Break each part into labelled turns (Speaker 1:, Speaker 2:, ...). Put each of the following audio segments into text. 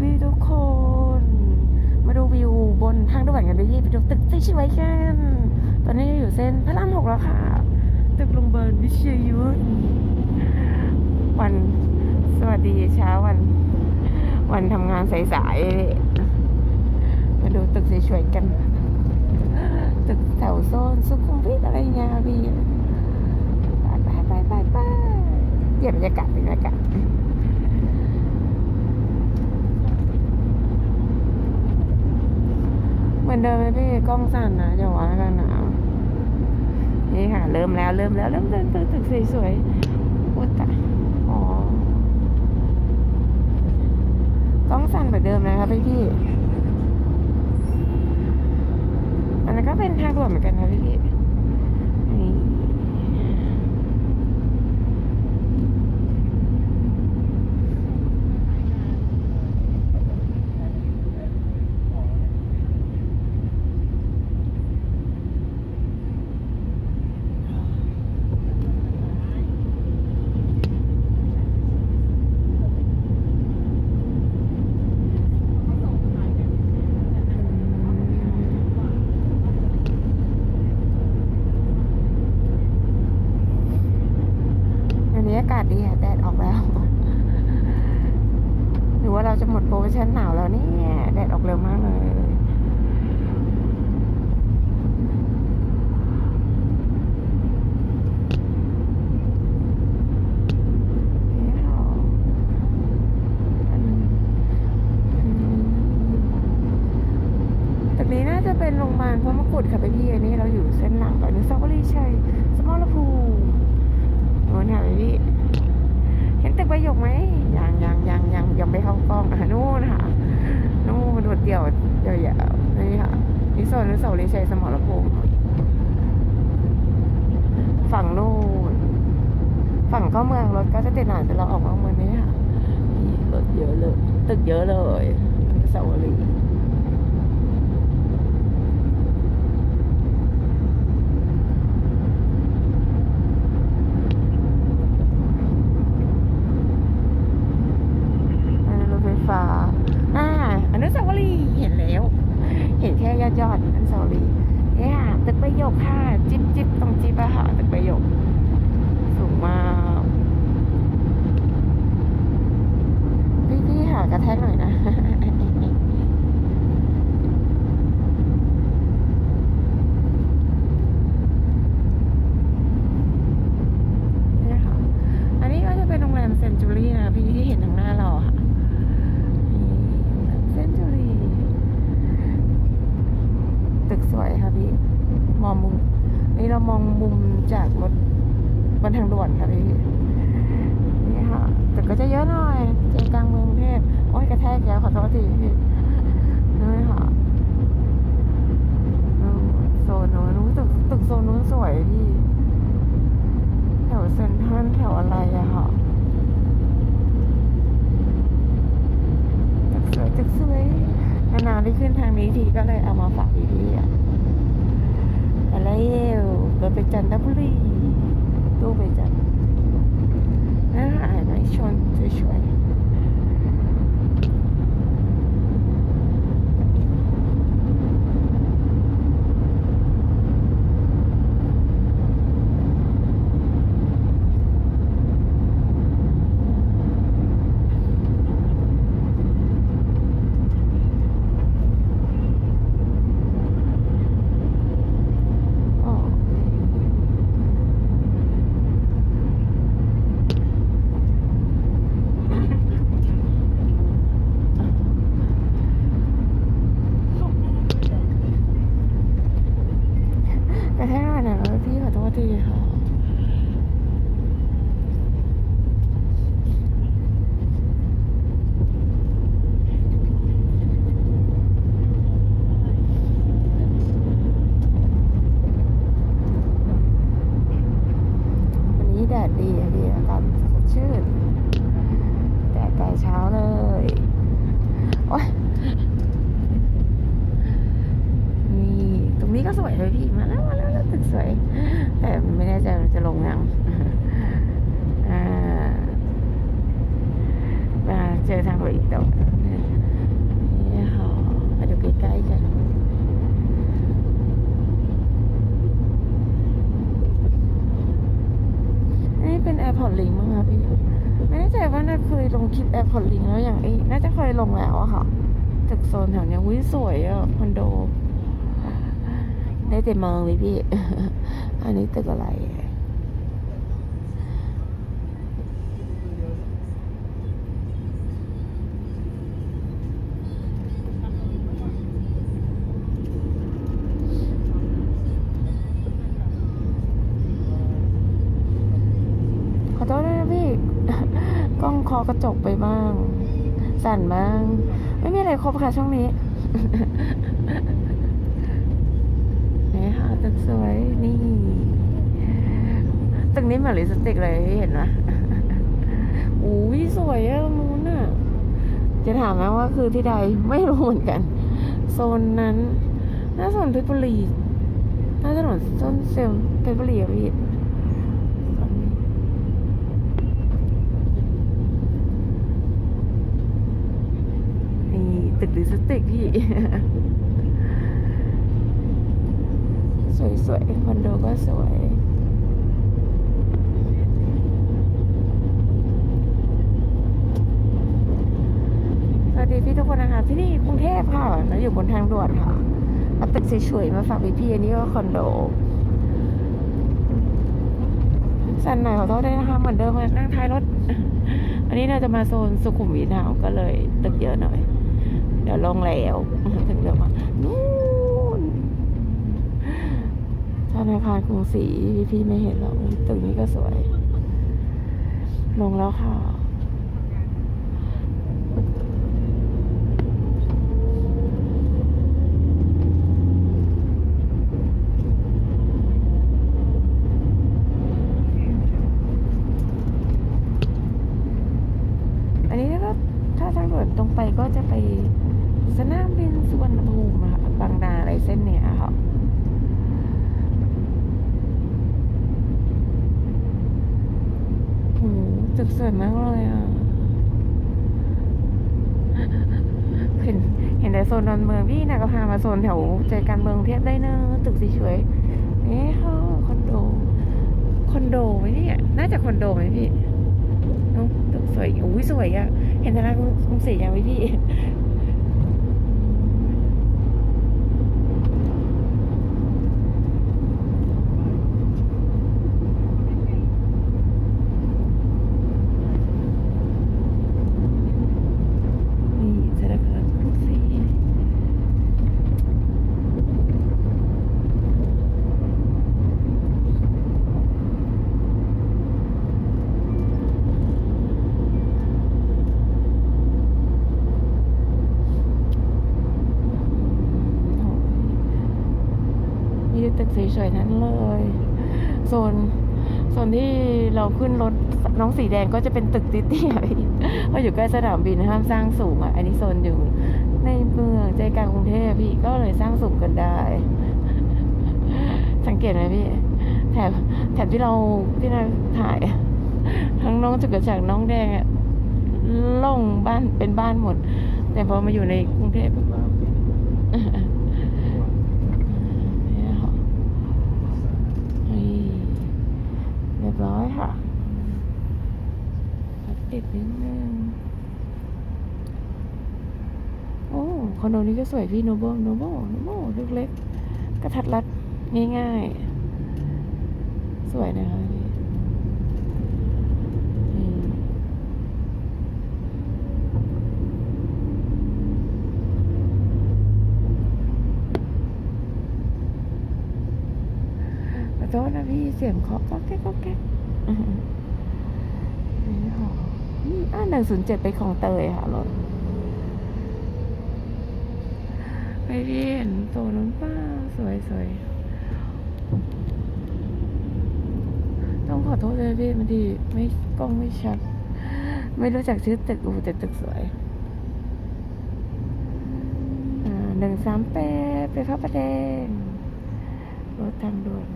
Speaker 1: พี่ๆทุกคน มาดูวิวบนทางด่วนกันพี่ไปดูตึกที่สวยกัน ตอนนี้อยู่เส้นพระรามหกแล้วค่ะ ตึกโรงพยาบาลวิเชียยุทธวันสวัสดีเช้าวัน วันทำงานสายๆมาดูตึกสวยๆกัน ตึกแถวโซนสุขุมวิทอะไรเงี้ยพี่ไปไปไปไปไปเดี๋ยวบรรยากาศเป็นบรรยากาศเหมื อนเดิมเลยพี่กล้องสั่นนะอย่าว่ากันนะนี่ค่ะ เริ่มแล้วเริ่มแล้วเริ่มเดินตึกตึกสวยๆอุยตายอ๋อกล้องสั่นเหมือนเดิมนะครับพี่พี่อันนั้นก็เป็นทางด่วนเหมือนกันนะพี่พี่นี่ วันนี้อากาศดีค่ะแดดออกแล้ว หรือว่าเรา หนหนาวแล้วเนี่ยแดดออกเร็วมากเลยนี่ค่ะอันอันนี้ตึกนี้น่าจะเป็นโรงพยาบาลพระมงกุฎค่ะพี่อันนี้เราอยู่เส้นหลังก่อนอนุสาวรีย์ชัยสมรภูมิโน่นค่ะพี่ ห็นตึกประโยคไหมยังยังยังยังยังไม่เข้ากล้องอะนู่นค่ะนู่นโดดเดี่ยวยาวๆนี่ค่ะนี่โซนอนุสาวรีย์ชัยสมรภูมิฝั่งนู่นฝั่งเข้าเมืองรถก็จะติดหน่อยแต่เราออกนอกเมืองนี้ค่ะรถเยอะเลย ตึกเยอะเลยสาวรีย์อ่ารถไฟฟ้าอ่าอนุสาวรีย์เห็นแล้ว เห็นแค่ย อดยอดอันสอรีเนี่ยตึกประโยคค่ะ จิ๊บจิ๊บตรงจิ๊บอะค่ะตึกประโยค สูงมาก พี่พี่หากระแทกหน่อยนะ เนี่ยค่ะ อันนี้ก็จะเป็นโรงแรมเซนจูรี่นะพี่ที่เห็นทางหน้าเราอะค่ะนี่โรงแรมเซนจูรี่ตึกสวยค่ะ พี่มองมุมนี่เรามองมุมจากรถบนทางด่วนค่ะพี่นี่ค่ะตึกก็จะเยอะหน่อยใจกลางเมืองกรุงเทพโอ้ยกระแทกแล้วขอโทษทีพี่นี่ค่ะนู่นโซนนู้นนู้นตึกตึกโซนนู้นสวยพี่แถวเซ็นทรัลแถวอะไรอะค่ะตึกสวยตึกสวยนานๆได้ขึ้นทางนี้ทีก็เลยเอามาฝากพี่ๆอะ แล้วก็ไปจันทบุรีตู้ไปจันทร์น่าหายไม่ชนสวยๆ จว่าน่าเคลิปแอร์พอร์ตลิงแล้วอย่างไอ้น่าจะเคยลงแล้วอะค่ะตึกโซนแถวเนี้ยอุ้ยสวยอะคอนโด ได้แต่มองเลยพี่ อันนี้ตึกอะไร ขอโทษด้วยนะพี่ กล้องคอกระจกไปบ้าง สั่นบ้าง ไม่มีอะไรครบค่ะช่วงนี้นี่ค่ะตึกสวย นี่ตึกนี้เหมือนลิสติกเลยเห็นไหมอุ้ยสวยอะตรงนู้นอะจะถามไหมว่าคือที่ใดไม่รู้เหมือนกัน โซนนั้น น่าสนเพชรบุรีน่าถนนต้นเซลเพชรบุรีอะพี่ นี่ ตึกลิสติกพี่ สวยๆคอนโดก็สวยสวัสดีพี่ทุกคนนะคะ ที่นี่กรุงเทพค่ะแล้วอยู่บนทางด่วนค่ะเอาตึกสวยๆมาฝากพี่ๆอันนี้ก็คอนโดสันหน่อยขอโทษด้วยนะคะเหมือนเดิมมานั่งท้ายรถ อันนี้เราจะมาโซนสุขุมวิทค่ะก็เลยตึกเยอะหน่อย เดี๋ยวลงแล้วถึงเดี๋ยวมานู่นธนาคารกรุงศรีพี่ไม่เห็นหรอกตึกนี้ก็สวย ลงแล้วค่ะ อันนี้ก็ถ้าทางด่วนตรงไปก็จะไปสนามบินสุวรรณภูมิอะค่ะบางนาอะไรเส้นเนี้ยค่ะโหตึกสวยมากเลยอะ เห็นเห็นแต่โซนดอนเมือง พี่นะก็พามาโซนแถวใจกลางเมืองเทียบได้เนอะตึกสีสวยนี่ค่ะคอนโด คอนโดไหมเนี่ย น่าจะคอนโดไหมพี่เนอะตึกสวยอุ้ยสวยอะเห็นธนาคารกรุงศรียังไหมพี่ นี่ธนาคารกรุงศรีมีแต่ตึกสวยๆนั้นเลย โซน โซนที่เรา ขึ้นรถน้องสีแดงก็จะเป็นตึกเตี้ยๆพี่เพราะอยู่ใกล้สนามบินห้ามสร้างสูงอะ อันนี้โซนอยู่ในเมืองใจกลางกรุงเทพพี่ก็เลยสร้างสูงกันได้ สังเกตไหมพี่แถบแถบที่เราที่เราถ่าย ทั้งน้องจุกกระจากน้องแดงอะล่งบ้านเป็นบ้านหมด แต่พอมาอยู่ในกรุงเทพอะเรียบร้อยค่ะ ติดนิดนึงโอ้คอนโดนี้ก็สวยพี่โนโบโนโบโนโบเล็กๆกระทัดรัดง่ายๆ สวยนะคะขอโทษนะพี่เสียงเคาะก็แก๊กก็แก๊กอื้อหือนี่ค่ะนี่ อ่าหนึ่งศูนย์เจ็ดไปของเตยค่ะรถไปพี่เห็นตัวนู้นป้าสวยสวยต้องขอโทษเลยพี่บางทีไม่กล้องไม่ชัด ไม่รู้จักชื่อตึกอูแต่ตึกสวยหนึ่งสามแปดไปพระประแดงรถทางด่วน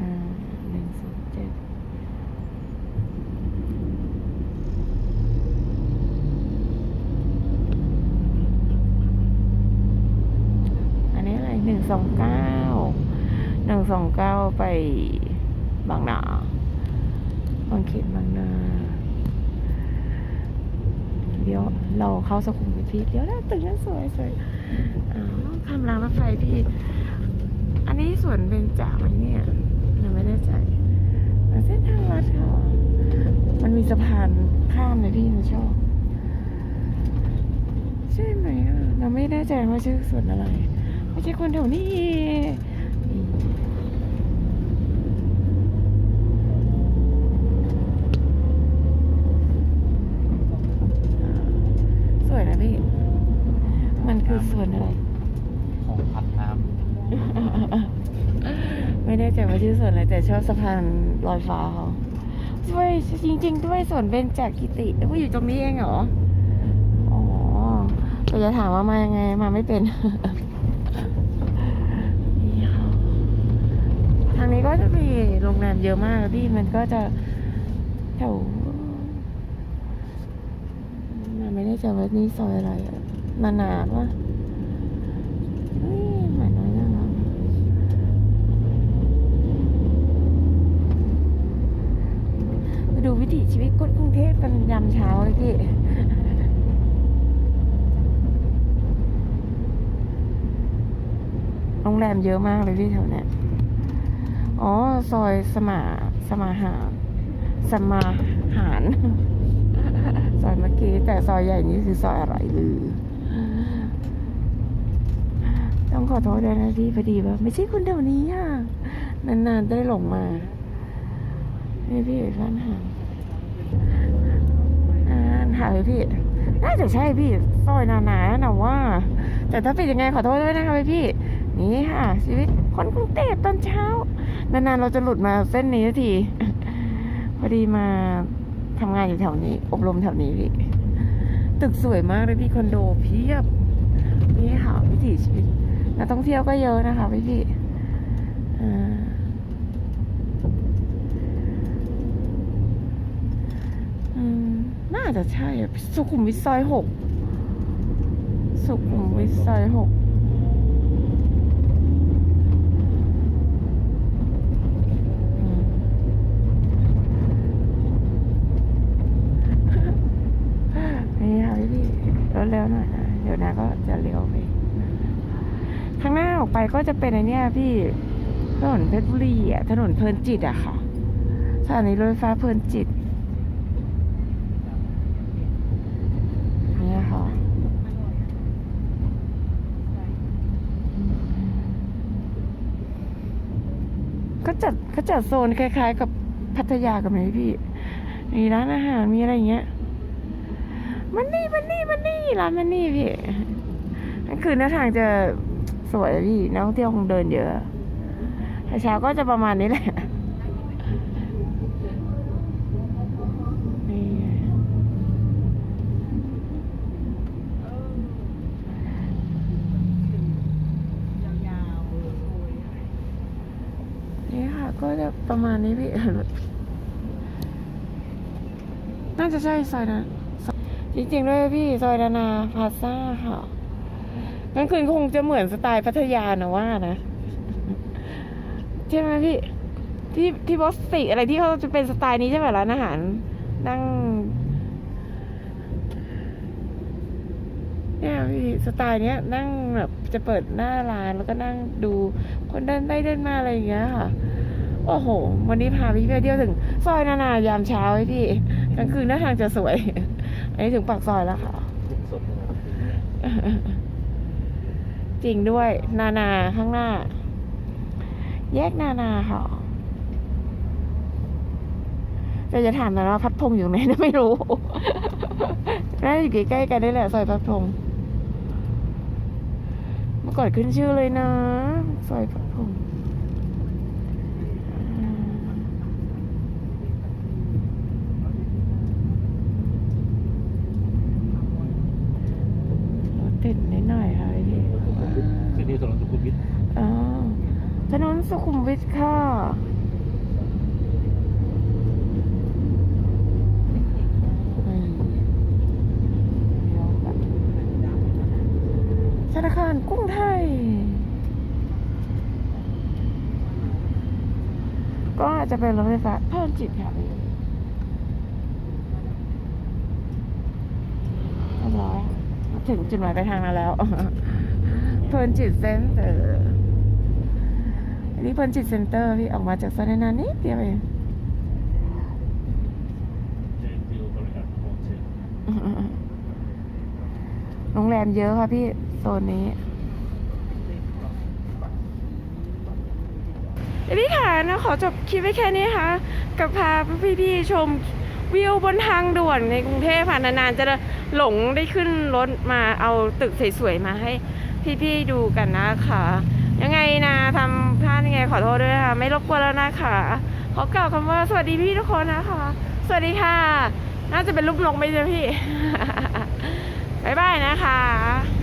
Speaker 1: อ่าหนึ่งศูนย์เจ็ดอันนี้อะไรหนึ่ง สองเก้าหนึ่งสองเก้าไปบางนาบางเขนบางนาเดี๋ยวเราเข้าสุขุมวิทพี่เดี๋ยวนะตึกนั้นสวยสวยอ๋อข้ามรางรถไฟพี่ อันนี้สวนเบญจาไหมเนี่ยยังไม่แน่ใจแต่เส้นทางลัดค่ะมันมีสะพานข้ามเลยพี่หนูชอบใช่ไหมอะเราไม่แน่ใจว่าชื่อสวนอะไร ไม่ใช่คนแถวนี้นี่สวยนะพี่ มันคือสวนอะไร
Speaker 2: ของพันน้
Speaker 1: ไม่แน่ใจว่าชื่อสวนอะไรแต่ชอบสะพานลอยฟ้าเขาด้วยจริง ๆ ด้วยสวนเบญจกิติเอ้ยว่าอยู่ตรงนี้เองเหรอ อ๋อแต่จะถามว่ามายังไงมาไม่เป็นนี่ค่ะทางนี้ก็จะมีโรงแรมเยอะมากพี่มันก็จะแถวมันไม่แน่ใจว่านี่ซอยอะไรอะนานๆวะหมายน้อยน่ารักไปดูวิถีชีวิตกรุงเทพกันยามเช้าเลยพี่โรงแรมเยอะมากเลยพี่แถวเนี้ย อ๋อ ซอยสมาสมาหารสมาหาร ซอยเมื่อกี้ แต่ซอยใหญ่นี้คือซอยอะไรหรือ ต้องขอโทษด้วยนะพี่พอดีว่า ไม่ใช่คนแถวนี้อะ นานๆได้หลงมานี่พี่ร้านอาหารอ่านหาเลยพี่ น่าจะใช่พี่ซอยนานาๆนะว่า แต่ถ้าเป็นยังไงขอโทษด้วยนะคะพี่ นี่ค่ะ ชีวิตคนกรุงเทพตอนเช้า นานๆเราจะหลุดมาเส้นนี้สักที พอดีมาทำงานอยู่แถวนี้ อบรมแถวนี้พี่ตึกสวยมากเลยพี่คอนโดเพียบนี่ค่ะวิถีชีวิตนักท่องเที่ยวก็เยอะนะคะพี่พี่อ่าน่าจะใช่สุขุมวิทซอยหกสุขุมวิทซอยหกอืม นี่ค่ะพี่พี่รถเร็วหน่อยนะ เดี๋ยวนะก็จะเลี้ยวไป ข้างหน้าออ กไปก็จะเป็นไอเนี้ยพี่ถนนเพชรบุรีอะถนนเพลินจิตอะค่ะสถานีรถไฟฟ้าเพลินจิตเนี่ยค่ะก็จัดก็จัดโซนคล้าย ๆ กับพัทยากับไหนพี่มีร้านอาหารมีอะไรเงี้ยมันนี่มันนี่มันนี่ร้านมันนี่พี่กลางคืนหน้าทางจะ วยพี่นักท่องเที่ยวคงเดินเยอะแต่เช้าก็จะประมาณนี้แหละนี่ค่ะ ก็จะประมาณนี้พี่น่าจะใช่ซอยนั้นจริงๆด้วยพี่ซอยนานาพาซ่าค่ะ กลางคืนคงจะเหมือนสไตล์พัทยานะว่านะ ใช่ไหมพี่ ที่ที่บอสติอะไรที่เขาจะเป็นสไตล์นี้ใช่ไหมร้านอาหาร นั่ง เนี่ยพี่สไตล์เนี้ย นั่งแบบจะเปิดหน้าร้านแล้วก็นั่งดูคนเดินไปเดินมาอะไรอย่างเงี้ยค่ะโอ้โห วันนี้พาพี่ไปเที่ยวถึง ซอยนานายามเช้าให้พี่กลางคืนหน้าทางจะสวย อันนี้ถึงปากซอยแล้วค่ะ จริงด้วย นานาข้างหน้า แยกนานาค่ะแต่จะถามนะว่าพัดพงอยู่ไหนนะไม่รู้น่าอยู่ใกล้ๆกันนี่แหละซอยพัดพงเมื่อก่อนขึ้นชื่อเลยนะซอยพัดพงษ์อ่ารถติดนิดหน่อยค่ะพี่
Speaker 2: เส้นนี้ถนนสุขุมวิท
Speaker 1: อ๋อถนนสุ ขุมวิทค่ะ ธนาคารกรุงไทยนจะเป็นรถไฟฟ้าเพิ่มจิตค่ะเรียบร้อย ถึงจุดหมายปลายทางแล้ว เพลินจิตเซนเตอร์ นนี้เพลินจิตเซ็นเตอร์พี่ออกมาจากซอยนานๆนิดเดียวเอง
Speaker 2: เจนจิวบริการโฮมเชน
Speaker 1: โรงแรมเยอะค่ะพี่โซนนี้เดี๋ยวพี่ค่ะนะขอจบคลิปไว้แค่นี้ค่ะกับพาพี่ๆชมวิวบนทางด่วนในกรุงเทพค่ะนานๆจะหลงได้ขึ้นรถมาเอาตึกสวยๆมาให้พี่ๆดูกันนะคะ ยังไงนะทำพลาดยังไงขอโทษด้วยนะคะไม่รบกวนแล้วนะคะขอกล่าวคำว่าสวัสดีพี่ทุกคนนะคะ สวัสดีค่ะ น่าจะเป็นรูปลงไหมเจ๊พี่ บ๊ายบายนะคะ